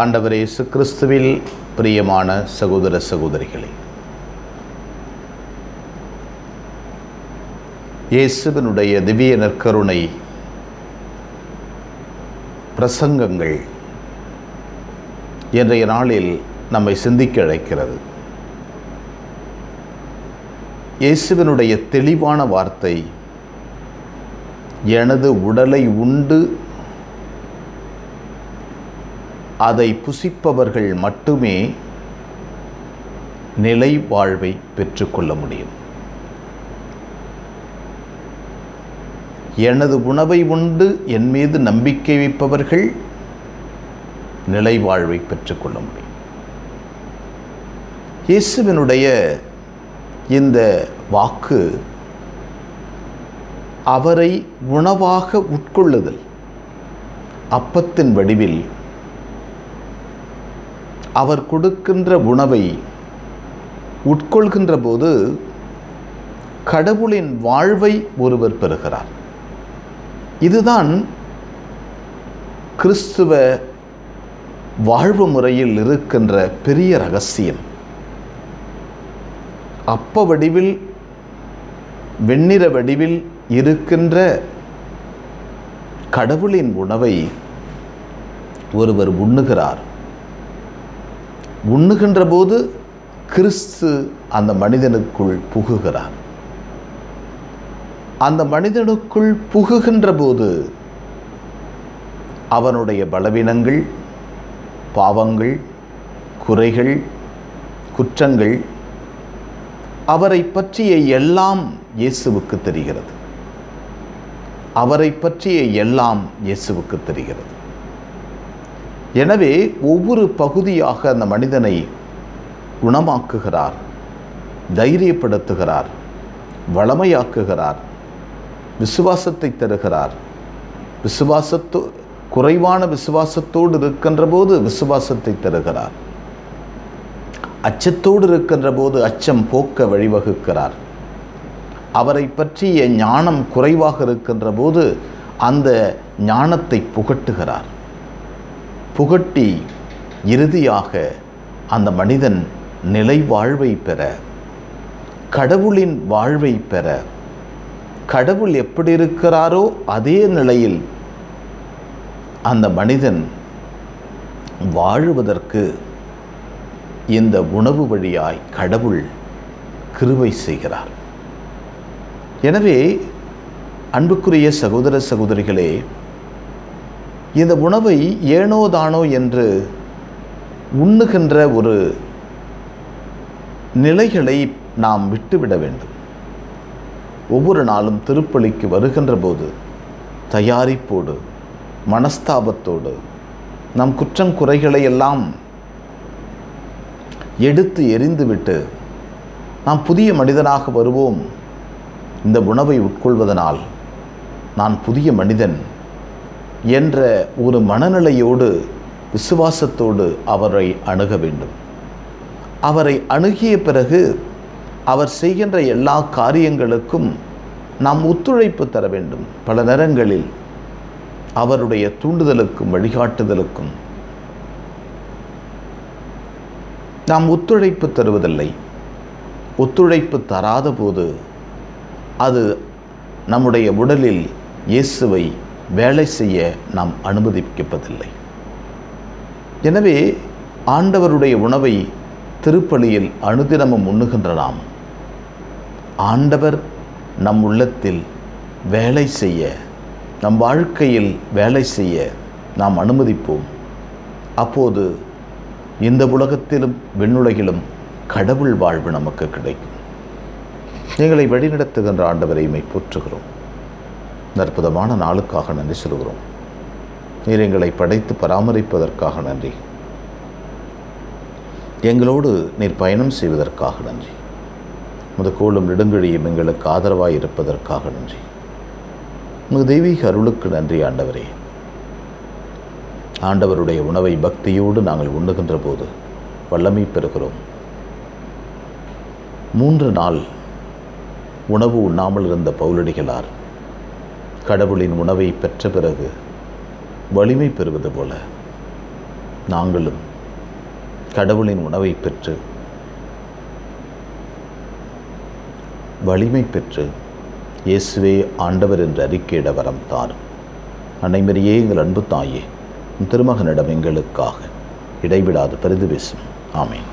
ஆண்டவர் இயேசு கிறிஸ்துவில் பிரியமான சகோதர சகோதரிகளே இயேசுவினுடைய திவ்ய நற்கருணை பிரசங்கங்கள் இன்றைய நாளில் நம்மை சிந்திக்க அழைக்கிறது. இயேசுவினுடைய தெளிவான வார்த்தை எனது உடலை உண்டு அதை புசிப்பவர்கள் மட்டுமே நிலை வாழ்வை பெற்றுக்கொள்ள முடியும். எனது உணவை உண்டு என் மீது நம்பிக்கை வைப்பவர்கள் நிலை வாழ்வை பெற்றுக்கொள்ள முடியும். இயேசுவினுடைய இந்த வாக்கு அவரை உணவாக உட்கொள்ளுதல் அப்பத்தின் வடிவில் அவர் கொடுக்கின்ற உணவை உட்கொள்கின்ற போது கடவுளின் வாழ்வை ஒருவர் பெறுகிறார். இதுதான் கிறிஸ்துவ வாழ்வு முறையில் இருக்கின்ற பெரிய ரகசியம். அப்ப வடிவில் வெண்ணிற வடிவில் இருக்கின்ற கடவுளின் உணவை ஒருவர் உண்ணுகிறார். உண்ணுகின்ற போது கிறிஸ்து அந்த மனிதனுக்குள் புகுகிறார். அந்த மனிதனுக்குள் புகுகின்ற போது அவனுடைய பலவீனங்கள் பாவங்கள் குறைகள் குற்றங்கள் அவரை பற்றிய எல்லாம் இயேசுவுக்கு தெரிகிறது. அவரை பற்றிய எல்லாம் இயேசுவுக்கு தெரிகிறது. எனவே ஒவ்வொரு பகுதியாக அந்த மனிதனை குணமாக்குகிறார் தைரியப்படுத்துகிறார் வளமையாக்குகிறார் விசுவாசத்தை தருகிறார். விசுவாசத்தோ குறைவான விசுவாசத்தோடு இருக்கின்ற போது விசுவாசத்தை தருகிறார். அச்சத்தோடு இருக்கின்ற போது அச்சம் போக்க வழிவகுக்கிறார். அவரை பற்றிய ஞானம் குறைவாக இருக்கின்ற போது அந்த ஞானத்தை புகட்டுகிறார். புகட்டி இறுதியாக அந்த மனிதன் நிலை வாழ்வை பெற கடவுளின் வாழ்வை பெற கடவுள் எப்படி இருக்கிறாரோ அதே நிலையில் அந்த மனிதன் வாழுவதற்கு இந்த உணவு வழியாய் கடவுள் கிருவை செய்கிறார். எனவே அன்புக்குரிய சகோதர சகோதரிகளே இந்த உணவை ஏனோ தானோ என்று உண்ணுகின்ற ஒரு நிலைகளை நாம் விட்டுவிட வேண்டும். ஒவ்வொரு நாளும் திருப்பலிக்கு வருகின்ற போது தயாரிப்போடு மனஸ்தாபத்தோடு நம் குற்றம் குறைகளை எல்லாம் எடுத்து எரிந்துவிட்டு நாம் புதிய மனிதனாக வருவோம். இந்த உணவை உட்கொள்வதனால் நான் புதிய மனிதன் என்ற ஒரு மனநிலையோடு விசுவாசத்தோடு அவரை அணுக வேண்டும். அவரை அணுகிய பிறகு அவர் செய்கின்ற எல்லா காரியங்களுக்கும் நாம் ஒத்துழைப்பு தர வேண்டும். பல நேரங்களில் அவருடைய தூண்டுதலுக்கும் வழிகாட்டுதலுக்கும் நாம் ஒத்துழைப்பு தருவதில்லை. ஒத்துழைப்பு தராத போது அது நம்முடைய உடலில் இயேசுவை வேலை செய்ய நாம் அனுமதிக்கப்பதில்லை. எனவே ஆண்டவருடைய உணவை திருப்பலியில் அனுதினமும் உண்ணுகின்ற நாம் ஆண்டவர் நம் உள்ளத்தில் வேலை செய்ய நம் வாழ்க்கையில் வேலை செய்ய நாம் அனுமதிப்போம். அப்போது இந்த உலகத்திலும் விண்ணுலகிலும் கடவுள் வாழ்வு நமக்கு கிடைக்கும். எங்களை வழிநடத்துகின்ற ஆண்டவரை போற்றுகிறோம். இந்த அற்புதமான நாளுக்காக நன்றி சொல்கிறோம். நீர் எங்களை படைத்து பராமரிப்பதற்காக நன்றி. எங்களோடு நீர் பயணம் செய்வதற்காக நன்றி. முதுகோளும் நெடுங்கழியும் எங்களுக்கு ஆதரவாக இருப்பதற்காக நன்றி. உங்கள் தெய்வீக அருளுக்கு நன்றி ஆண்டவரே. ஆண்டவருடைய உணவை பக்தியோடு நாங்கள் உண்ணுகின்ற போது வல்லமை பெறுகிறோம். மூன்று நாள் உணவு உண்ணாமல் இருந்த பவுலடிகளார் கடவுளின் உணவை பெற்ற பிறகு வலிமை பெறுவது போல நாங்களும் கடவுளின் உணவை பெற்று வலிமை பெற்று இயேசுவே ஆண்டவர் என்று அறிக்கையிட வரம் தாரும். அனைமரியே எங்கள் அன்பு தாயே திருமகனிடம் எங்களுக்காக இடைவிடாது பரிந்து பேசும் ஆமேன்.